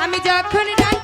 আমি যখন রাতে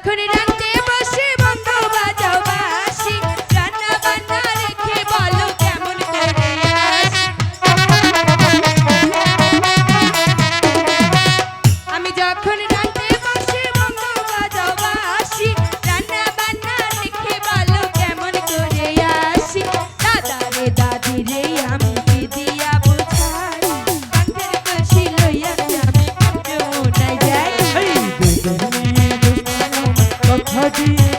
Kunida. সাজিয়ে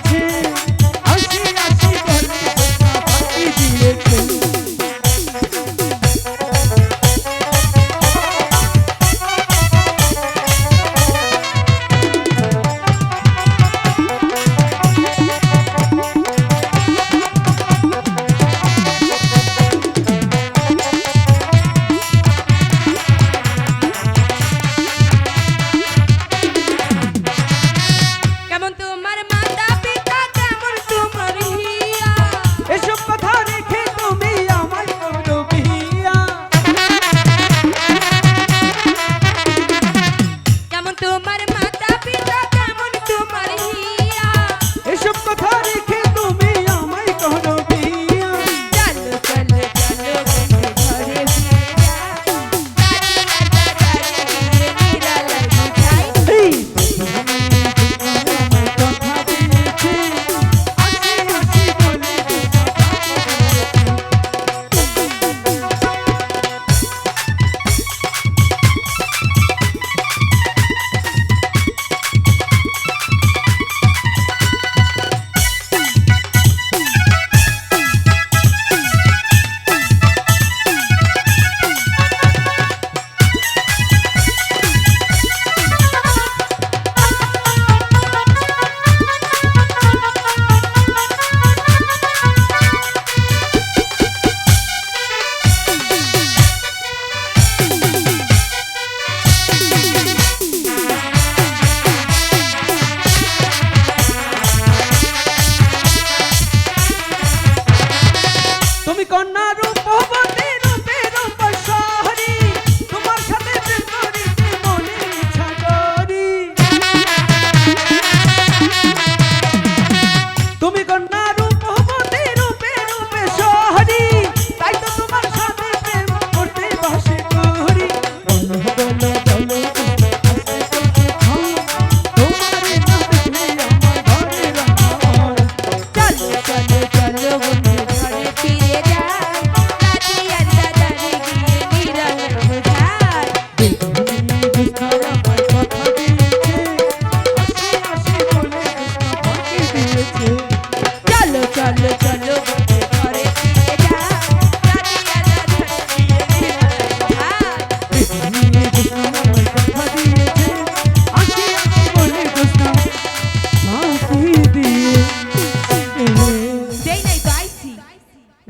to my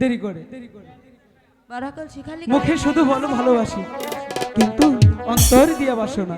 দেরি করে। মুখে শুধু বলো ভালোবাসি কিন্তু অন্তর দিয়ে বাসো না